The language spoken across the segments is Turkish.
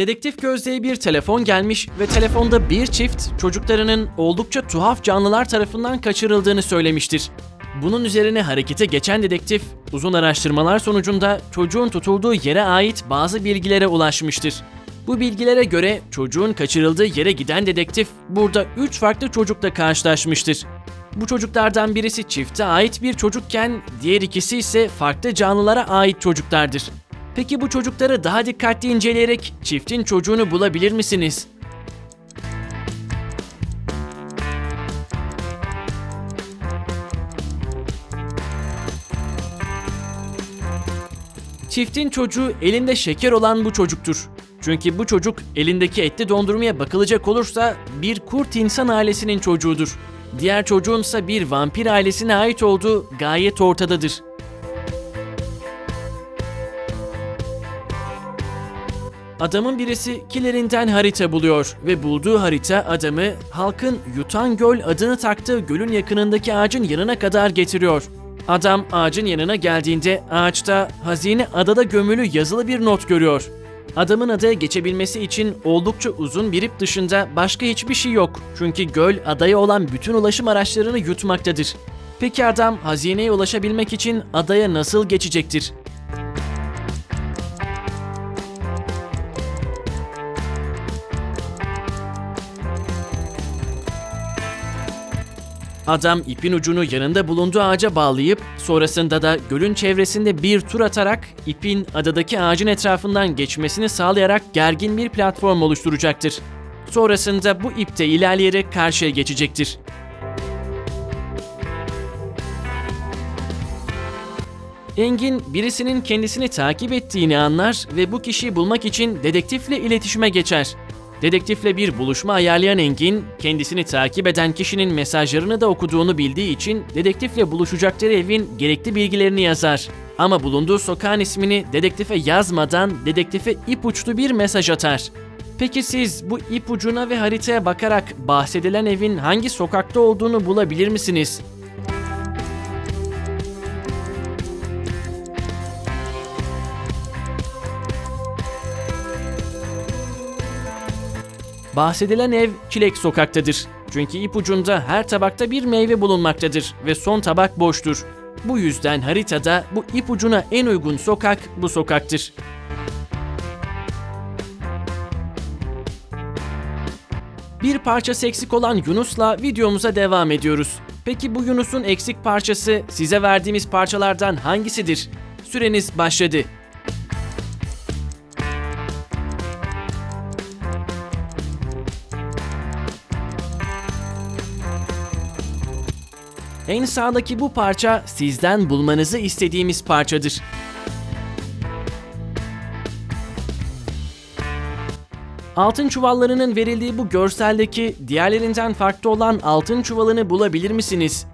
Dedektif Gözde'ye bir telefon gelmiş ve telefonda bir çift çocuklarının oldukça tuhaf canlılar tarafından kaçırıldığını söylemiştir. Bunun üzerine harekete geçen dedektif uzun araştırmalar sonucunda çocuğun tutulduğu yere ait bazı bilgilere ulaşmıştır. Bu bilgilere göre çocuğun kaçırıldığı yere giden dedektif burada 3 farklı çocukla karşılaşmıştır. Bu çocuklardan birisi çifte ait bir çocukken diğer ikisi ise farklı canlılara ait çocuklardır. Peki bu çocukları daha dikkatli inceleyerek çiftin çocuğunu bulabilir misiniz? Çiftin çocuğu elinde şeker olan bu çocuktur. Çünkü bu çocuk elindeki etli dondurmaya bakılacak olursa bir kurt insan ailesinin çocuğudur. Diğer çocuğunsa bir vampir ailesine ait olduğu gayet ortadadır. Adamın birisi kilerinden harita buluyor ve bulduğu harita adamı halkın Yutan Göl adını taktığı gölün yakınındaki ağacın yanına kadar getiriyor. Adam ağacın yanına geldiğinde ağaçta hazine adada gömülü yazılı bir not görüyor. Adamın adaya geçebilmesi için oldukça uzun bir ip dışında başka hiçbir şey yok. Çünkü göl adaya olan bütün ulaşım araçlarını yutmaktadır. Peki adam hazineye ulaşabilmek için adaya nasıl geçecektir? Adam ipin ucunu yanında bulunduğu ağaca bağlayıp sonrasında da gölün çevresinde bir tur atarak ipin adadaki ağacın etrafından geçmesini sağlayarak gergin bir platform oluşturacaktır. Sonrasında bu ipte ilerleyerek karşıya geçecektir. Engin birisinin kendisini takip ettiğini anlar ve bu kişiyi bulmak için dedektifle iletişime geçer. Dedektifle bir buluşma ayarlayan Engin, kendisini takip eden kişinin mesajlarını da okuduğunu bildiği için dedektifle buluşacakları evin gerekli bilgilerini yazar. Ama bulunduğu sokağın ismini dedektife yazmadan dedektife ipuçlu bir mesaj atar. Peki siz bu ipucuna ve haritaya bakarak bahsedilen evin hangi sokakta olduğunu bulabilir misiniz? Bahsedilen ev Çilek Sokak'tadır. Çünkü ipucunda her tabakta bir meyve bulunmaktadır ve son tabak boştur. Bu yüzden haritada bu ipucuna en uygun sokak bu sokaktır. Bir parçası eksik olan Yunus'la videomuza devam ediyoruz. Peki bu Yunus'un eksik parçası size verdiğimiz parçalardan hangisidir? Süreniz başladı. En sağdaki bu parça sizden bulmanızı istediğimiz parçadır. Altın çuvallarının verildiği bu görseldeki diğerlerinden farklı olan altın çuvalını bulabilir misiniz?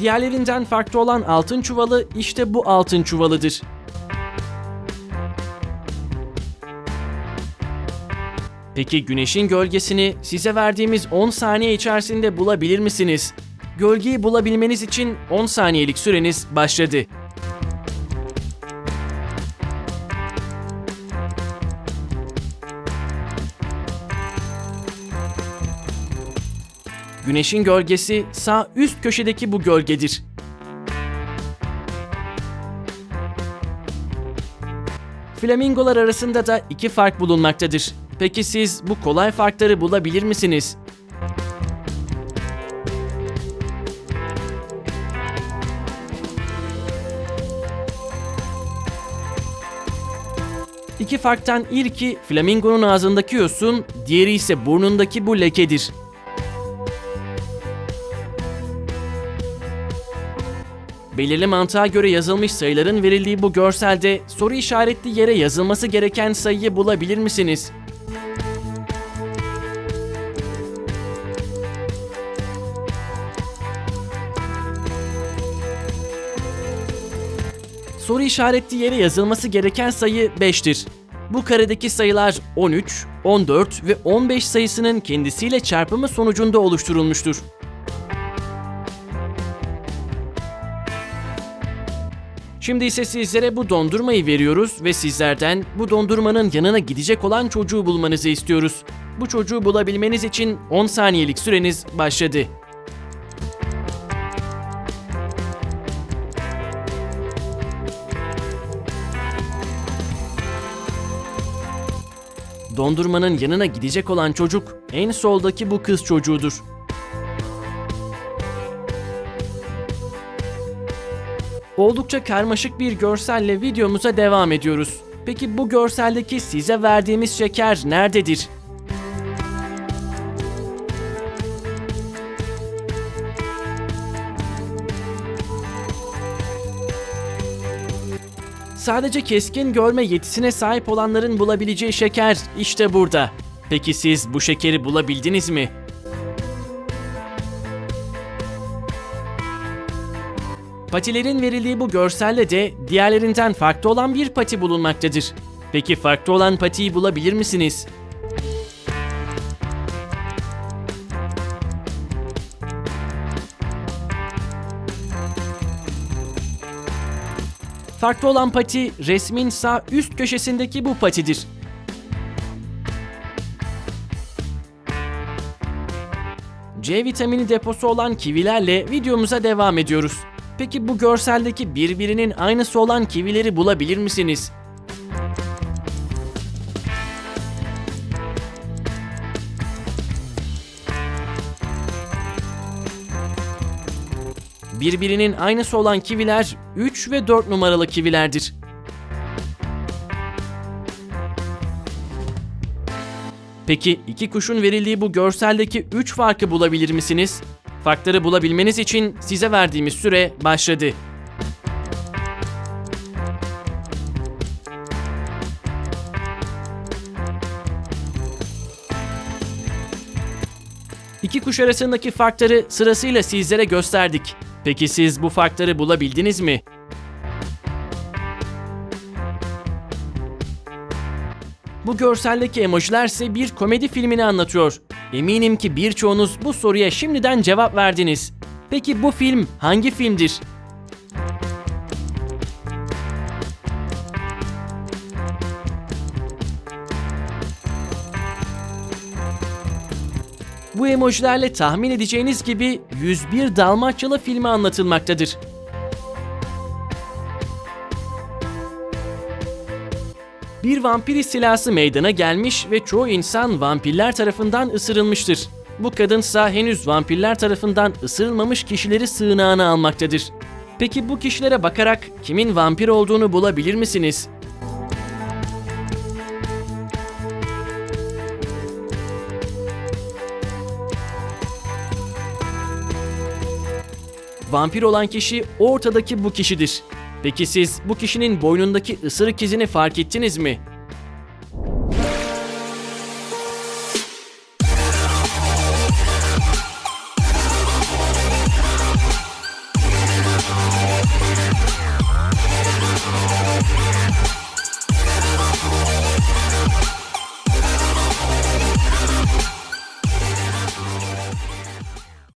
Diğerlerinden farklı olan altın çuvalı işte bu altın çuvalıdır. Peki güneşin gölgesini size verdiğimiz 10 saniye içerisinde bulabilir misiniz? Gölgeyi bulabilmeniz için 10 saniyelik süreniz başladı. Güneşin gölgesi sağ üst köşedeki bu gölgedir. Flamingolar arasında da iki fark bulunmaktadır. Peki siz bu kolay farkları bulabilir misiniz? İki farktan ilki flamingonun ağzındaki yosun, diğeri ise burnundaki bu lekedir. Belirli mantığa göre yazılmış sayıların verildiği bu görselde soru işaretli yere yazılması gereken sayıyı bulabilir misiniz? soru işaretli yere yazılması gereken sayı 5'tir. Bu karedeki sayılar 13, 14 ve 15 sayısının kendisiyle çarpımı sonucunda oluşturulmuştur. Şimdi ise sizlere bu dondurmayı veriyoruz ve sizlerden bu dondurmanın yanına gidecek olan çocuğu bulmanızı istiyoruz. Bu çocuğu bulabilmeniz için 10 saniyelik süreniz başladı. Dondurmanın yanına gidecek olan çocuk en soldaki bu kız çocuğudur. Oldukça karmaşık bir görselle videomuza devam ediyoruz. Peki bu görseldeki size verdiğimiz şeker nerededir? Sadece keskin görme yetisine sahip olanların bulabileceği şeker işte burada. Peki siz bu şekeri bulabildiniz mi? Patilerin verildiği bu görselde de diğerlerinden farklı olan bir pati bulunmaktadır. Peki farklı olan patiyi bulabilir misiniz? Farklı olan pati resmin sağ üst köşesindeki bu patidir. C vitamini deposu olan kivilerle videomuza devam ediyoruz. Peki bu görseldeki birbirinin aynısı olan kivileri bulabilir misiniz? Birbirinin aynısı olan kiviler 3 ve 4 numaralı kivilerdir. Peki iki kuşun verildiği bu görseldeki 3 farkı bulabilir misiniz? Farkları bulabilmeniz için size verdiğimiz süre başladı. İki kuş arasındaki farkları sırasıyla sizlere gösterdik. Peki siz bu farkları bulabildiniz mi? Bu görseldeki emojiler ise bir komedi filmini anlatıyor. Eminim ki birçoğunuz bu soruya şimdiden cevap verdiniz. Peki bu film hangi filmdir? Bu emojilerle tahmin edeceğiniz gibi 101 Dalmaçyalı filmi anlatılmaktadır. Bir vampir istilası meydana gelmiş ve çoğu insan vampirler tarafından ısırılmıştır. Bu kadınsa henüz vampirler tarafından ısırılmamış kişileri sığınağına almaktadır. Peki bu kişilere bakarak kimin vampir olduğunu bulabilir misiniz? Vampir olan kişi ortadaki bu kişidir. Peki siz bu kişinin boynundaki ısırık izini fark ettiniz mi?